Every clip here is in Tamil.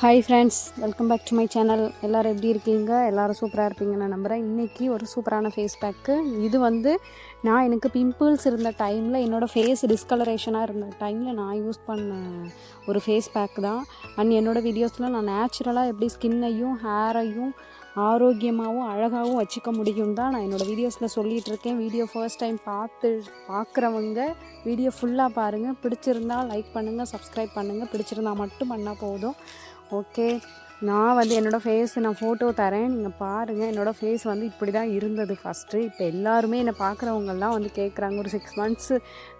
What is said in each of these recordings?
Hi friends welcome back to my channel எல்லோரும் எப்படி இருக்கீங்க? எல்லோரும் சூப்பராக இருப்பீங்கன்னு நம்புகிறேன் இன்றைக்கி ஒரு சூப்பரான ஃபேஸ் பேக்கு இது வந்து நான் எனக்கு பிம்பிள்ஸ் இருந்த டைமில் என்னோடய ஃபேஸ் டிஸ்கலரேஷனாக இருந்த டைமில் நான் யூஸ் பண்ண ஒரு ஃபேஸ் பேக் தான். அண்ட் என்னோடய வீடியோஸில் நான் நேச்சுரலாக எப்படி ஸ்கின்னையும் ஹேரையும் ஆரோக்கியமாகவும் அழகாகவும் வச்சுக்க முடியும் தான் நான் என்னோடய வீடியோஸில் சொல்லிகிட்டு இருக்கேன். வீடியோ ஃபர்ஸ்ட் டைம் பார்த்து பார்க்குறவங்க வீடியோ ஃபுல்லாக பாருங்கள் பிடிச்சிருந்தால் லைக் பண்ணுங்கள் சப்ஸ்கிரைப் பண்ணுங்கள் பிடிச்சிருந்தால் மட்டும் பண்ணால் போதும். ஓகே நான் வந்து என்னோடய ஃபேஸ் நான் ஃபோட்டோ தரேன். நீங்கள் பாருங்கள் என்னோடய ஃபேஸ் வந்து இப்படி தான் இருந்தது. ஃபஸ்ட்டு இப்போ எல்லாருமே என்னை பார்க்குறவங்கெல்லாம் வந்து கேட்குறாங்க ஒரு சிக்ஸ் மந்த்ஸு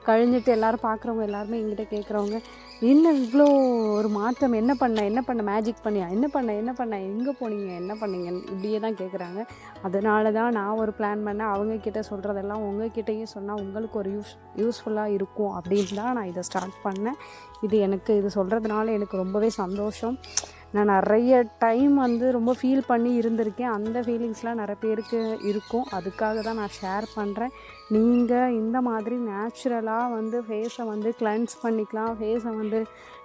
கழிஞ்சிட்டு எல்லோரும் பார்க்குறவங்க எல்லாருமே எங்கிட்ட கேட்குறவங்க என்ன இவ்வளோ ஒரு மாற்றம்? என்ன பண்ண? என்ன பண்ண? மேஜிக் பண்ணியா? என்ன பண்ண? என்ன பண்ண? எங்கே போனீங்க? என்ன பண்ணீங்கன்னு இப்படியே தான் கேட்குறாங்க அதனால தான் நான் ஒரு பிளான் பண்ணேன். அவங்கக்கிட்ட சொல்கிறதெல்லாம் உங்ககிட்டயும் சொன்னால் உங்களுக்கு ஒரு யூஸ் யூஸ்ஃபுல்லாக இருக்கும். அப்படின்னு தான் நான் இதை ஸ்டார்ட் பண்ணேன். இது எனக்கு இது சொல்கிறதுனால எனக்கு ரொம்பவே சந்தோஷம். நான் நிறைய டைம் வந்து ரொம்ப ஃபீல் பண்ணி இருந்திருக்கேன். அந்த ஃபீலிங்ஸ்லாம் நிறைய பேருக்கு இருக்கும். அதுக்காக தான் நான் ஷேர் பண்ணுறேன் நீங்கள் இந்த மாதிரி நேச்சுரலாக வந்து ஃபேஸை வந்து கிளென்ஸ் பண்ணிக்கலாம். ஃபேஸை வந்து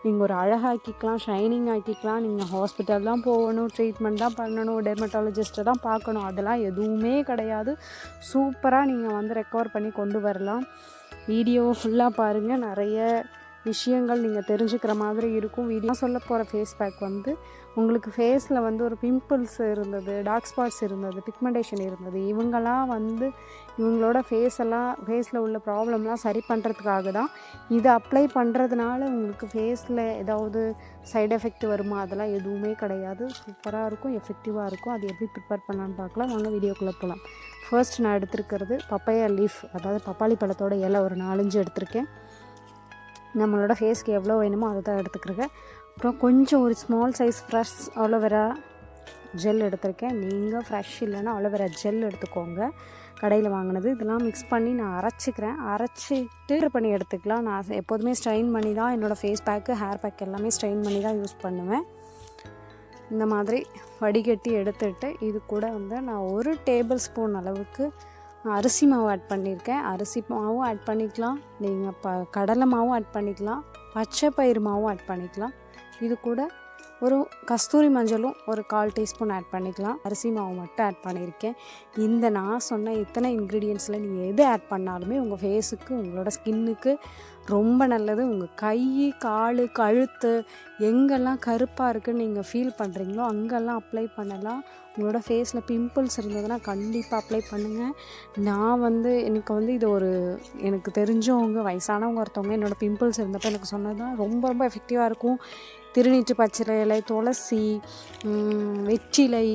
நீங்கள் ஒரு அழகாக்கிக்கலாம் ஷைனிங் ஆக்கிக்கலாம். நீங்கள் ஹாஸ்பிட்டல் தான் போகணும் ட்ரீட்மெண்ட் தான் பண்ணணும் டெர்மட்டாலஜிஸ்ட்டை தான் பார்க்கணும். அதெல்லாம் எதுவுமே கிடையாது. சூப்பராக நீங்கள் வந்து ரெக்கவர் பண்ணி கொண்டு வரலாம். வீடியோ ஃபுல்லாக பாருங்கள் நிறைய விஷயங்கள் நீங்கள் தெரிஞ்சுக்கிற மாதிரி இருக்கும். வீடியோ சொல்ல போகிற ஃபேஸ் பேக் வந்து உங்களுக்கு ஃபேஸில் வந்து ஒரு பிம்பிள்ஸ் இருந்தது டார்க் ஸ்பாட்ஸ் இருந்தது பிக்மெண்டேஷன் இருந்தது. இவங்களாம் வந்து இவங்களோட ஃபேஸ் எல்லாம் ஃபேஸில் உள்ள ப்ராப்ளம்லாம் சரி பண்ணுறதுக்காக தான் இதை அப்ளை பண்ணுறதுனால உங்களுக்கு ஃபேஸில் ஏதாவது சைடு எஃபெக்ட் வருமா? அதெல்லாம் எதுவுமே கிடையாது. சூப்பராக இருக்கும் எஃபெக்டிவாக இருக்கும். அது எப்படி ப்ரிப்பேர் பண்ணலான்னு பார்க்கலாம். வாங்க வீடியோக்குள்ளே போகலாம் ஃபர்ஸ்ட் நான் எடுத்திருக்கிறது பப்பையா லீஃப் அதாவது பப்பாளி பழத்தோட இலை ஒரு நாலஞ்சு எடுத்திருக்கேன். நம்மளோட ஃபேஸ்க்கு எவ்வளோ வேணுமோ அதை தான் எடுத்துக்கிறேன் அப்புறம் கொஞ்சம் ஒரு small size fresh aloe vera gel எடுத்திருக்கேன். நீங்கள் ஃப்ரெஷ் இல்லைன்னா அலோவேரா ஜெல் எடுத்துக்கோங்க. கடையில் வாங்கினது. இதெல்லாம் மிக்ஸ் பண்ணி நான் அரைச்சிக்கிறேன். அரைச்சிட்டு பண்ணி எடுத்துக்கலாம். நான் எப்போதுமே ஸ்ட்ரெயின் பண்ணி தான் என்னோடய ஃபேஸ் பேக்கு ஹேர் பேக் எல்லாமே ஸ்ட்ரெயின் பண்ணி தான் யூஸ் பண்ணுவேன். இந்த மாதிரி வடிகட்டி எடுத்துட்டு இது கூட வந்து நான் ஒரு டேபிள் ஸ்பூன் அளவுக்கு அரிசி மாவு ஆட் பண்ணியிருக்கேன். அரிசி மாவும் ஆட் பண்ணிக்கலாம். நீங்கள் ப கடலை மாவும் ஆட் பண்ணிக்கலாம். பச்சை பயிறு மாவும் ஆட் பண்ணிக்கலாம். இது கூட ஒரு கஸ்தூரி மஞ்சளும் ஒரு கால் டீஸ்பூன் ஆட் பண்ணிக்கலாம். அரிசி மாவு மட்டும் ஆட் பண்ணியிருக்கேன். இந்த நான் சொன்ன இத்தனை இன்க்ரீடியன்ஸில் நீங்கள் எது ஆட் பண்ணாலுமே உங்கள் ஃபேஸுக்கு உங்களோட ஸ்கின்னுக்கு ரொம்ப நல்லது. உங்கள் கை கால் கழுத்து எங்கெல்லாம் கருப்பாக இருக்குதுன்னு நீங்கள் ஃபீல் பண்ணுறீங்களோ அங்கெல்லாம் அப்ளை பண்ணலாம். உங்களோட ஃபேஸில் பிம்பிள்ஸ் இருந்ததுன்னா கண்டிப்பாக அப்ளை பண்ணுங்கள் நான் வந்து எனக்கு வந்து இது ஒரு எனக்கு தெரிஞ்சவங்க வயசானவங்க ஒருத்தவங்க என்னோடய பிம்பிள்ஸ் இருந்தப்போ எனக்கு சொன்னது தான் ரொம்ப ரொம்ப எஃபெக்டிவாக இருக்கும். திருநீற்று பச்சை இலை துளசி வெற்றிலை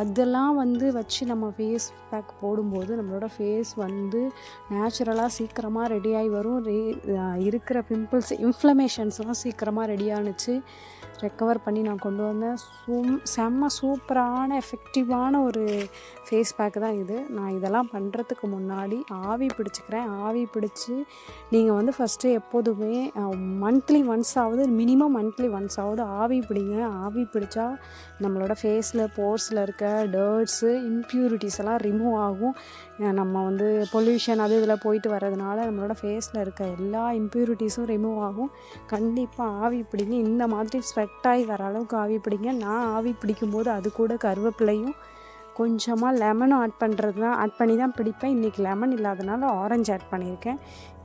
அதெல்லாம் வந்து வச்சு நம்ம ஃபேஸ் பேக் போடும்போது நம்மளோட ஃபேஸ் வந்து நேச்சுரலாக சீக்கிரமாக ரெடியாகி வரும். ரே இருக்கிற பிம்பிள்ஸ் இன்ஃப்ளமேஷன்ஸ்லாம் சீக்கிரமாக ரெடி ஆணுச்சு ரெக்கவர் பண்ணி நான் கொண்டு வந்தேன். சும் செம்ம சூப்பரான எஃபெக்டிவான ஒரு ஃபேஸ் பேக் தான் இது. நான் இதெல்லாம் பண்ணுறதுக்கு முன்னாடி ஆவி பிடிச்சிக்கிறேன். ஆவி பிடிச்சி நீங்கள் வந்து ஃபஸ்ட்டு எப்போதுமே மந்த்லி ஒன்ஸ் ஆகுது மினிமம் மந்த்லி ஒன்ஸ் ஆகுது ஆவி பிடிங்க. ஆவி பிடிச்சா நம்மளோட ஃபேஸில் போர்ஸில் இருக்க டர்ட்ஸு இம்ப்யூரிட்டிஸ் எல்லாம் ரிமூவ் ஆகும். நம்ம வந்து பொல்யூஷன் அது இதில் போயிட்டு வர்றதுனால நம்மளோட ஃபேஸில் இருக்க எல்லா இம்ப்யூரிட்டிஸும் ரிமூவ் ஆகும். கண்டிப்பாக ஆவி பிடிங்க. இந்த மாதிரி ஸ்வெட் ஆகி வர அளவுக்கு ஆவி பிடிங்க. நான் ஆவி பிடிக்கும்போது அது கூட கருவேப்பிலையும் கொஞ்சமாக லெமனும் ஆட் பண்ணுறது தான் ஆட் பண்ணி தான் பிடிப்பேன். இன்றைக்கி லெமன் இல்லாதனால ஆரஞ்சு ஆட் பண்ணியிருக்கேன்.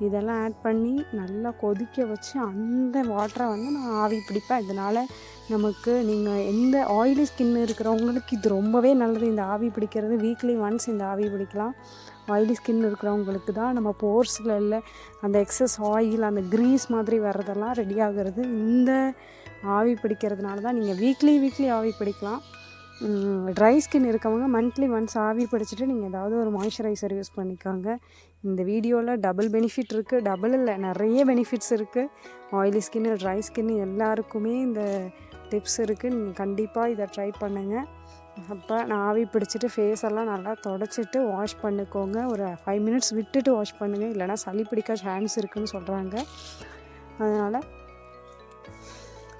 இதெல்லாம் ஆட் பண்ணி நல்லா கொதிக்க வச்சு அந்த வாட்டரை வந்து நான் ஆவி பிடிப்பேன். இதனால் நமக்கு நீங்கள் எந்த ஆயிலி ஸ்கின் இருக்கிறவங்களுக்கு இது ரொம்பவே நல்லது. இந்த ஆவி பிடிக்கிறது வீக்லி ஒன்ஸ் இந்த ஆவி பிடிக்கலாம். ஆயிலி ஸ்கின் இருக்கிறவங்களுக்கு தான் நம்ம போர்ஸில் இல்லை அந்த எக்ஸஸ் ஆயில் அந்த க்ரீஸ் மாதிரி வர்றதெல்லாம் ரெடி ஆகிறது. இந்த ஆவி பிடிக்கிறதுனால தான் நீங்கள் வீக்லி வீக்லி ஆவி பிடிக்கலாம். ட்ரை ஸ்கின் இருக்கவங்க மந்த்லி ஒன்ஸ் ஆவி பிடிச்சிட்டு நீங்கள் ஏதாவது ஒரு மாய்ஸ்சரைசர் யூஸ் பண்ணிக்கோங்க. இந்த வீடியோவில் டபுள் பெனிஃபிட் இருக்குது டபுள் இல்லை நிறைய பெனிஃபிட்ஸ் இருக்குது ஆயிலி ஸ்கின்னு ட்ரை ஸ்கின்னு எல்லாருக்குமே இந்த டிப்ஸ் இருக்குது நீங்கள் கண்டிப்பாக இதை ட்ரை பண்ணுங்கள் அப்போ நான் ஆவி பிடிச்சிட்டு ஃபேஸ் எல்லாம் நல்லா தொடச்சிட்டு வாஷ் பண்ணிக்கோங்க. ஒரு ஃபைவ் மினிட்ஸ் விட்டுட்டு வாஷ் பண்ணுங்கள் இல்லைனா சளி பிடிக்க சான்ஸ் இருக்குதுன்னு சொல்கிறாங்க அதனால்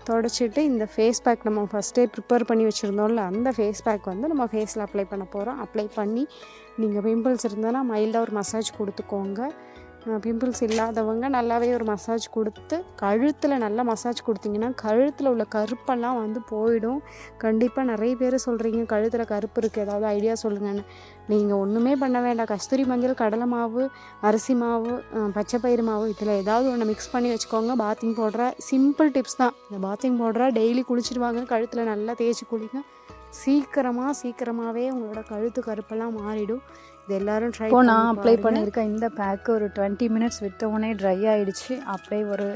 தொடச்சிட்டு இந்த ஃபேஸ் பேக் நம்ம ஃபஸ்ட்டே ப்ரிப்பேர் பண்ணி வச்சுருந்தோம்ல அந்த ஃபேஸ் பேக் வந்து நம்ம ஃபேஸில் அப்ளை பண்ண போகிறோம் அப்ளை பண்ணி நீங்கள் பிம்பிள்ஸ் இருந்ததுன்னா மைல்டாக ஒரு மசாஜ் கொடுத்துக்கோங்க. பிம்பிள்ஸ் இல்லாதவங்க நல்லாவே ஒரு மசாஜ் கொடுத்து கழுத்தில் நல்லா மசாஜ் கொடுத்தீங்கன்னா கழுத்தில் உள்ள கருப்பெல்லாம் வந்து போயிடும். கண்டிப்பாக நிறைய பேர் சொல்கிறீங்க கழுத்தில் கருப்பு இருக்குது ஏதாவது ஐடியா சொல்லுங்கன்னு. நீங்கள் ஒன்றுமே பண்ண வேண்டாம். கஸ்தூரி மஞ்சள் கடலை மாவு அரிசி மாவு பச்சை பயிறு மாவு இதில் ஏதாவது ஒன்று மிக்ஸ் பண்ணி வச்சுக்கோங்க. பாத்திங் பவுடரை சிம்பிள் டிப்ஸ் தான். இந்த பாத்திங் பவுடரை டெய்லி குளிச்சுடுவாங்க. கழுத்தில் நல்லா தேய்ச்சி குளிங்க. சீக்கிரமாக சீக்கிரமாகவே உங்களோட கழுத்து கருப்பெல்லாம் மாறிடும். இது எல்லாரும் ட்ரை இப்போ நான் அப்ளை பண்ணியிருக்கேன் இந்த பேக்கு ஒரு டுவெண்ட்டி மினிட்ஸ் விட்ட உடனே ட்ரை ஆயிடுச்சு. அப்படியே ஒரு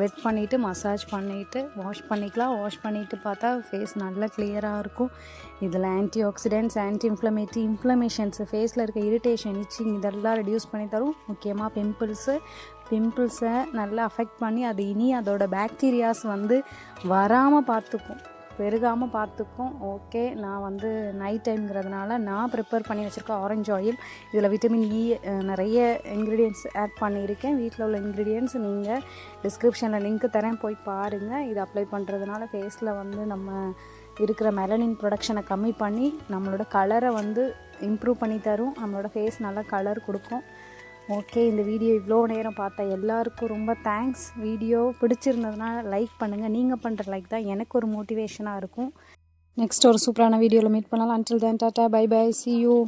வெட் பண்ணிவிட்டு மசாஜ் பண்ணிவிட்டு வாஷ் பண்ணிக்கலாம். வாஷ் பண்ணிவிட்டு பார்த்தா ஃபேஸ் நல்லா கிளியராக இருக்கும். இதில் anti oxidants anti inflammatory inflammations ஃபேஸில் இருக்க இரிட்டேஷன் இச்சிங் இதெல்லாம் ரெடியூஸ் பண்ணி தரும். முக்கியமாக பிம்பிள்ஸு பிம்பிள்ஸை நல்லா அஃபெக்ட் பண்ணி அது இனி அதோட பாக்டீரியாஸ் வந்து வராமல் பார்த்துக்கும். பெருகாமல் பார்த்துக்கும். ஓகே நான் வந்து நைட் டைம்ங்கிறதுனால நான் ப்ரிப்பேர் பண்ணி வச்சுருக்கேன் ஆரஞ்சு ஆயில் இதில் விட்டமின் இ நிறைய இன்க்ரீடியன்ட்ஸ் ஆட் பண்ணியிருக்கேன். வீட்டில் உள்ள இன்க்ரீடியன்ட்ஸ் நீங்கள் டிஸ்கிரிப்ஷனில் லிங்க் தரேன். போய் பாருங்கள் இது அப்ளை பண்ணுறதுனால ஃபேஸில் வந்து நம்ம இருக்கிற மெலனின் ப்ரொடக்ஷனை கம்மி பண்ணி நம்மளோட கலரை வந்து இம்ப்ரூவ் பண்ணி தரும். நம்மளோட ஃபேஸ் நல்லா கலர் கொடுக்கும். ஓகே இந்த வீடியோ இவ்வளோ நேரம் பார்த்தா எல்லாருக்கும் ரொம்ப தேங்க்ஸ் வீடியோ பிடிச்சிருந்ததுன்னா லைக் பண்ணுங்கள் நீங்கள் பண்ணுற லைக் தான் எனக்கு ஒரு மோட்டிவேஷனாக இருக்கும். நெக்ஸ்ட் ஒரு சூப்பரான வீடியோவில் மீட் பண்ணலாம். Until then tata bye bye see you